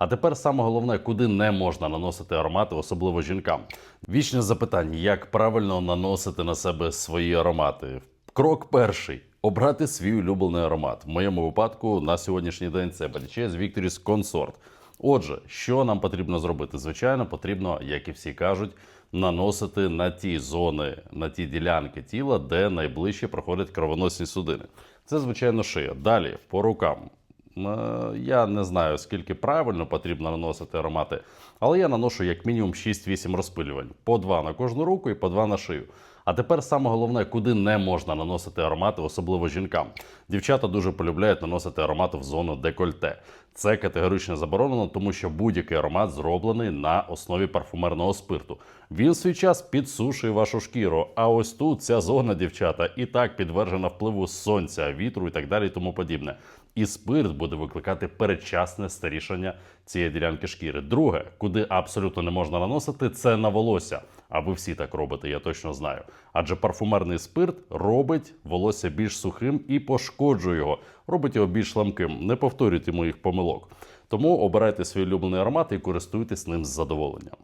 А тепер саме головне, куди не можна наносити аромати, особливо жінкам. Вічне запитання, як правильно наносити на себе свої аромати. Крок перший. Обрати свій улюблений аромат. В моєму випадку на сьогоднішній день це Belichess Victory's Consort. Отже, що нам потрібно зробити? Звичайно, потрібно, як і всі кажуть, наносити на ті зони, на ті ділянки тіла, де найближче проходять кровоносні судини. Це, звичайно, шия. Далі по рукам. Е, Я не знаю, скільки правильно потрібно наносити аромати, але я наношу як мінімум 6-8 розпилювань. По два на кожну руку і по два на шию. А тепер саме головне, куди не можна наносити аромати, особливо жінкам. Дівчата дуже полюбляють наносити аромати в зону декольте. Це категорично заборонено, тому що будь-який аромат зроблений на основі парфумерного спирту. Він в свій час підсушує вашу шкіру. А ось тут ця зона, дівчата, і так підвержена впливу сонця, вітру і так далі, і тому подібне. І спирт буде викликати передчасне старішання цієї ділянки шкіри. Друге, куди абсолютно не можна наносити, це на волосся. А ви всі так робите, я точно знаю. Адже парфумерний спирт робить волосся більш сухим і пошкоджує його, робить його більш ламким. Не повторюйте моїх помилок. Тому обирайте свій улюблений аромат і користуйтесь ним з задоволенням.